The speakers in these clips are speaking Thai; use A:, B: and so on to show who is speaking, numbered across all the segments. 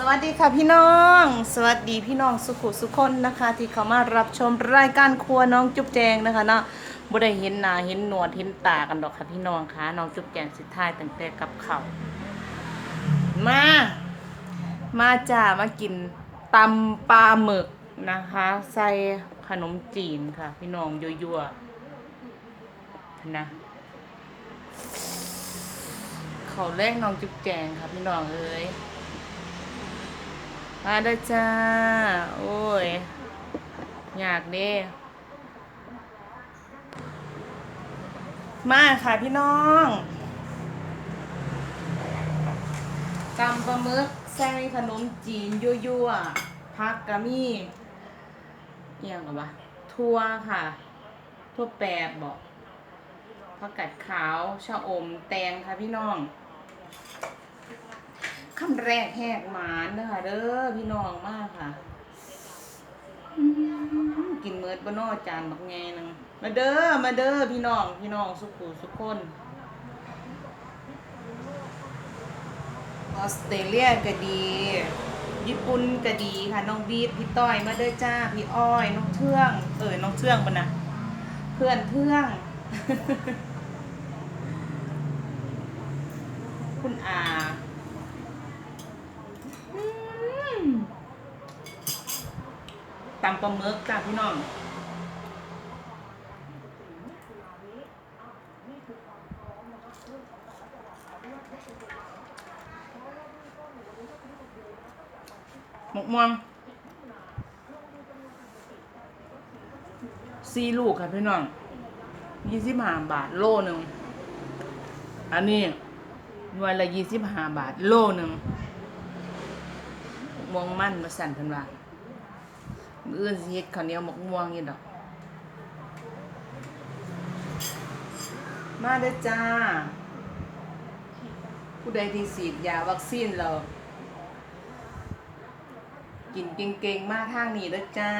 A: สวัสดีค่ะพี่น้อง สวัสดีพี่น้องสุขุสุคนนะคะ ที่เข้ามารับชมรายการครัวน้องจุ๊บแจงนะคะเนาะบ่ได้เห็นหน้าเห็นหนวดเห็นตากันดอกค่ะพี่น้องค่ะน้องจุ๊บแจงสิท้ายตั้งแต่กับเขามา มาจ้ามากินตำปลาหมึกนะคะ ใส่ขนมจีนค่ะ พี่น้องยั่วๆนะเขาแรกน้องจุ๊บแจงค่ะพี่น้องเอ้ย มาเด้จ้า โอ้ย อยากเด้มาค่ะพี่น้องกำปลาหมึกใส่ขนมจีนยั่วๆพักกะมี่เอียงกับวะทั่วค่ะ ทั่วแปดบอกผักกัดขาวชะอมแตงค่ะพี่น้อง คำแรกแหกหมานเด้อค่ะเด้อพี่น้องมากค่ะอื้อหือกินเมิดบนนอจานบักแงนึงมาเด้อมาเด้อพี่น้องพี่น้องสุขุสุขคนออสเตรเลียก็ดี ญี่ปุ่นก็ดีค่ะน้องบีดพี่ต้อยมาเด้อจ้าพี่อ้อยน้องเทื่อง เออน้องเทื่องปะนะเพื่อนเทื่องคุณอาอืมตำปลาหมึกจ้าพี่น้องหมกม่วงสี่ลูกค่ะพี่น้องยี่สิบห้าบาทโลหนึ่ง อันนี้หน่วยละยี่สิบห้าบาทโลหนึ่งมกม่วงมั่นมาสั่นเพิ่นว่า มื้ออื่นสิเฮ็ดข้าวเหนียวหมกม่วงนี่ดอก มาเด้อจ้า ผู้ใดที่ฉีดยาวัคซีนแล้วกินเก่งๆ มากทางนี้เด้อจ้า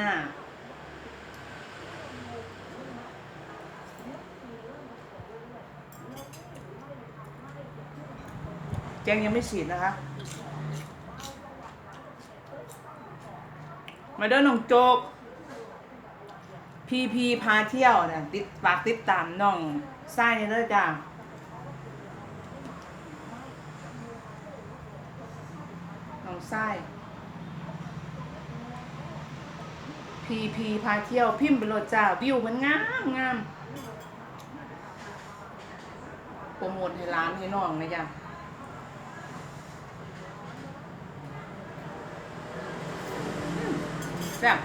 A: แจงยังไม่ฉีดนะคะ มาเด้อน้องโจก พีพีพาเที่ยวเนี่ยติดฝากติดตามน้องไส้เนี่ยเด้อจ้าน้องไส้พีพีพาเที่ยวพิมพ์ไปโหลดจ้าวิวมันงามงามโปรโมทให้ร้านให้น้องนะจ้ะอืม แซ่บ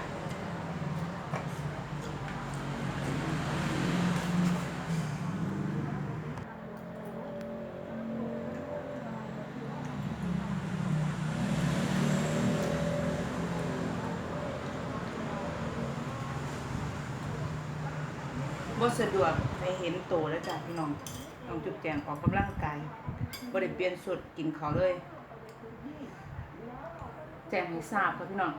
A: บ่สะดวกให้เห็นโตแล้วจ้ะพี่น้องน้องจุบแจงออกกำลังกายบ่ได้เปลี่ยนสุดกินเขาเลย แจงให้ทราบครับพี่น้อง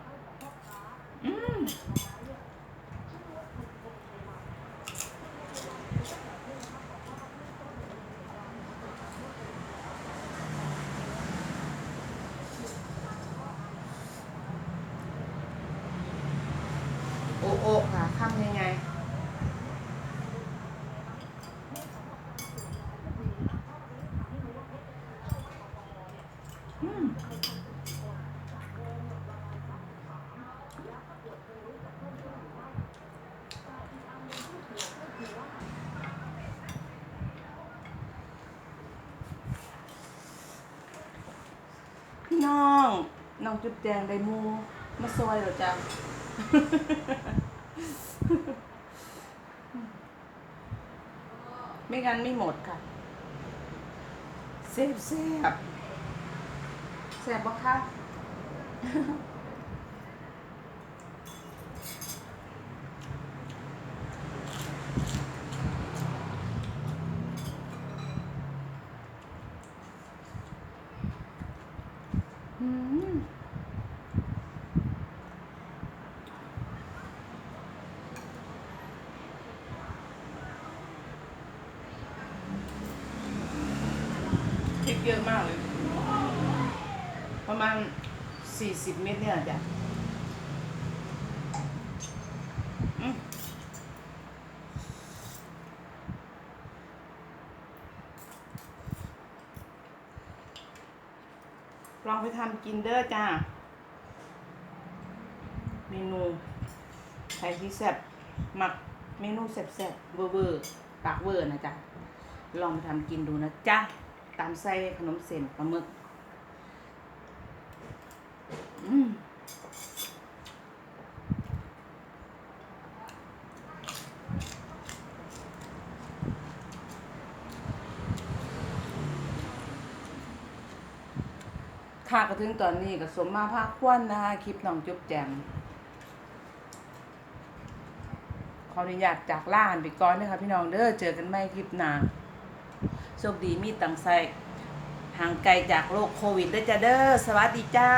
A: โอโอค่ะทำยังไง น้องน้องจุดแดงไดมูมาซอยเหรอจ๊ะไม่งั้นไม่หมดค่ะเซฟเซฟแซบปะคะ พริกเยอะมากเลย ประมาณสี่สิบเมตรเนี่ยจ้ะ ลองไปทำกินเด้อจ้า เมนูไข่ที่แซ่บหมักเมนูแซ่บๆเวอร์เวอร์ปากเวอร์นะจ๊ะ ลองไปทำกินดูนะจ๊ะ ตามไส้ขนมเส้นปลาหมึก ค่ะก็ถึงตอนนี้ก็สมมาภาคควันนะคะคลิปน้องจุ๊บแจมขออนุญาตจากล่าหันไปก่อนนะคะพี่น้องเด้อเจอกันใหม่คลิปหน้าโชคดีมีตังไซห่างไกลจากโรคโควิดด้วยจ้าเด้อสวัสดีจ้า